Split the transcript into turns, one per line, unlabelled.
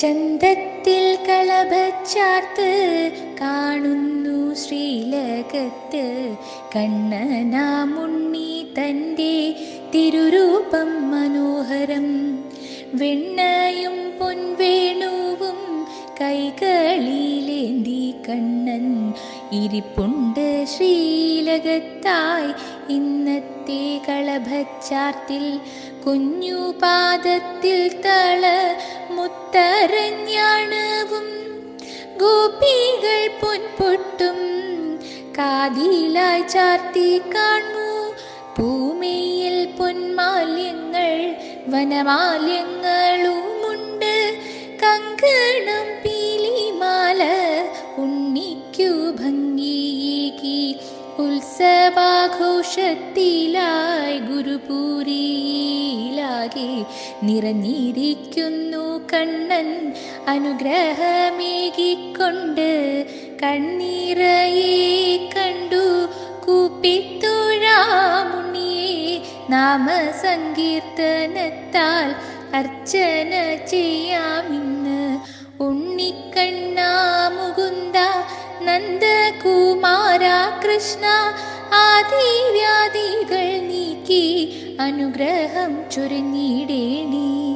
ചന്തത്തിൽ കളഭച്ചാർത്ത് കാണുന്നു ശ്രീലകത്ത്. കണ്ണനാമുണ്ണി തന്റെ തിരുരൂപം മനോഹരം. വെണ്ണയും പൊൻവേണുവും കൈകളിലേന്തി കണ്ണൻ. ഇരിപ്പുണ്ട് ശ്രീലകത്തായി ഇന്നത്തെ കളഭച്ചാർത്തിൽ കുഞ്ഞു പാദത്തിൽ തള മുത്തരഞ്ഞാണവും ഗോപികൾ പൊൻപൊട്ടും കാതിലായി ചാർത്തി കാണൂ. ഭൂമിയിൽ പൊന്മാല്യങ്ങൾ വനമാല്യങ്ങളുമുണ്ട് കങ്കണം പീലിമാല ഉണ്ണിക്കു ഭംഗിയേകി ഉത്സവാഘോഷത്തിലായി ഗുരുപൂരിയിലാകെ നിറഞ്ഞിരിക്കുന്നു കണ്ണൻ. അനുഗ്രഹമേകിക്കൊണ്ട് കണ്ണീറയെ കണ്ടു. കൂപ്പിത്തുഴാമുണ്ണിയെ നാമസങ്കീർത്തനത്താൽ അർച്ചന ചെയ്യാമിന്ന് ഉണ്ണിക്കണ്ണ മുകുന്ദ നന്ദകുമാര കൃഷ്ണ ആദിവ്യാധികൾ നീക്കി അനുഗ്രഹം ചൊരിഞ്ഞിടേണി